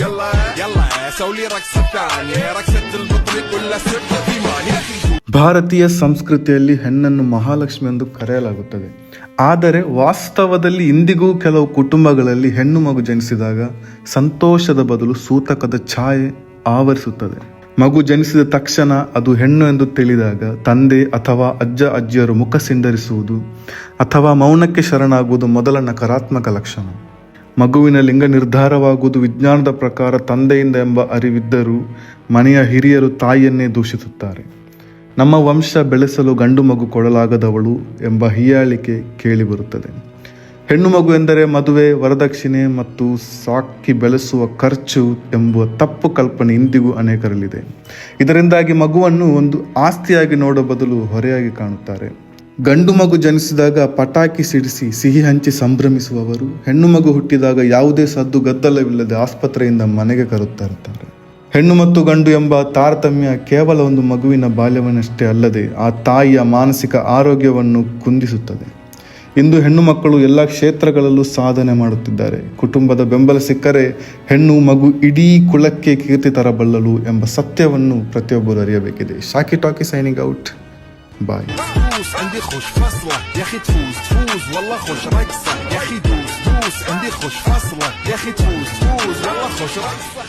يلا يلا سوي رقصة ثانية رقصة البطريق ولا سبت ايمان يا اخي ಭಾರತೀಯ ಸಂಸ್ಕೃತಿಯಲ್ಲಿ ಹೆಣ್ಣನ್ನು ಮಹಾಲಕ್ಷ್ಮಿ ಎಂದು ಕರೆಯಲಾಗುತ್ತದೆ ಆದರೆ ವಾಸ್ತವದಲ್ಲಿ ಇಂದಿಗೂ ಕೆಲವು ಕುಟುಂಬಗಳಲ್ಲಿ ಹೆಣ್ಣು ಮಗು ಜನಿಸಿದಾಗ ಸಂತೋಷದ ಬದಲು ಸೂತಕದ ಛಾಯೆ ಆವರಿಸುತ್ತದೆ ಮಗು ಜನಿಸಿದ ತಕ್ಷಣ ಅದು ಹೆಣ್ಣು ಎಂದು ತಿಳಿದಾಗ ತಂದೆ ಅಥವಾ ಅಜ್ಜ ಅಜ್ಜಿಯರು ಮುಖ ಸಿಂಡರಿಸುವುದು ಅಥವಾ ಮೌನಕ್ಕೆ ಶರಣಾಗುವುದು ಮೊದಲ ನಕಾರಾತ್ಮಕ ಲಕ್ಷಣ ಮಗುವಿನ ಲಿಂಗ ನಿರ್ಧಾರವಾಗುವುದು ವಿಜ್ಞಾನದ ಪ್ರಕಾರ ತಂದೆಯಿಂದ ಎಂಬ ಅರಿವಿದ್ದರೂ ಮನೆಯ ಹಿರಿಯರು ತಾಯಿಯನ್ನೇ ದೂಷಿಸುತ್ತಾರೆ. ನಮ್ಮ ವಂಶ ಬೆಳೆಸಲು ಗಂಡು ಮಗು ಕೊಡಲಾಗದವಳು ಎಂಬ ಹೀಯಾಳಿಕೆ ಕೇಳಿಬರುತ್ತದೆ. ಹೆಣ್ಣು ಮಗು ಎಂದರೆ ಮದುವೆ, ವರದಕ್ಷಿಣೆ ಮತ್ತು ಸಾಕಿ ಬೆಳೆಸುವ ಖರ್ಚು ಎಂಬುವ ತಪ್ಪು ಕಲ್ಪನೆ ಇಂದಿಗೂ ಅನೇಕರಲ್ಲಿದೆ. ಇದರಿಂದಾಗಿ ಮಗುವನ್ನು ಒಂದು ಆಸ್ತಿಯಾಗಿ ನೋಡೋ ಬದಲು ಹೊರೆಯಾಗಿ ಕಾಣುತ್ತಾರೆ. ಗಂಡು ಮಗು ಜನಿಸಿದಾಗ ಪಟಾಕಿ ಸಿಡಿಸಿ ಸಿಹಿ ಹಂಚಿ ಸಂಭ್ರಮಿಸುವವರು, ಹೆಣ್ಣು ಮಗು ಹುಟ್ಟಿದಾಗ ಯಾವುದೇ ಸದ್ದು ಗದ್ದಲವಿಲ್ಲದೆ ಆಸ್ಪತ್ರೆಯಿಂದ ಮನೆಗೆ ಕರುತ್ತಾ ಇರ್ತಾರೆ ಹೆಣ್ಣು ಮತ್ತು ಗಂಡು ಎಂಬ ತಾರತಮ್ಯ ಕೇವಲ ಒಂದು ಮಗುವಿನ ಬಾಲ್ಯವನ್ನಷ್ಟೇ ಅಲ್ಲದೆ ಆ ತಾಯಿಯ ಮಾನಸಿಕ ಆರೋಗ್ಯವನ್ನು ಕುಂದಿಸುತ್ತದೆ. ಇಂದು ಹೆಣ್ಣು ಮಕ್ಕಳು ಎಲ್ಲ ಕ್ಷೇತ್ರಗಳಲ್ಲೂ ಸಾಧನೆ ಮಾಡುತ್ತಿದ್ದಾರೆ. ಕುಟುಂಬದ ಬೆಂಬಲ ಸಿಕ್ಕರೆ ಹೆಣ್ಣು ಮಗು ಇಡೀ ಕುಲಕ್ಕೆ ಕೀರ್ತಿ ತರಬಲ್ಲಲು ಎಂಬ ಸತ್ಯವನ್ನು ಪ್ರತಿಯೊಬ್ಬರು ಅರಿಯಬೇಕಿದೆ. ಶಾಕಿ ಟಾಕಿ ಸೈನಿಂಗ್ ಔಟ್. ಬಾಯ್ دوس عندي خوش فصلة يا اخي تفوز تفوز والله خوش رقصة يا اخي دوس دوس عندي خوش فصلة يا اخي تفوز تفوز والله خوش رقصة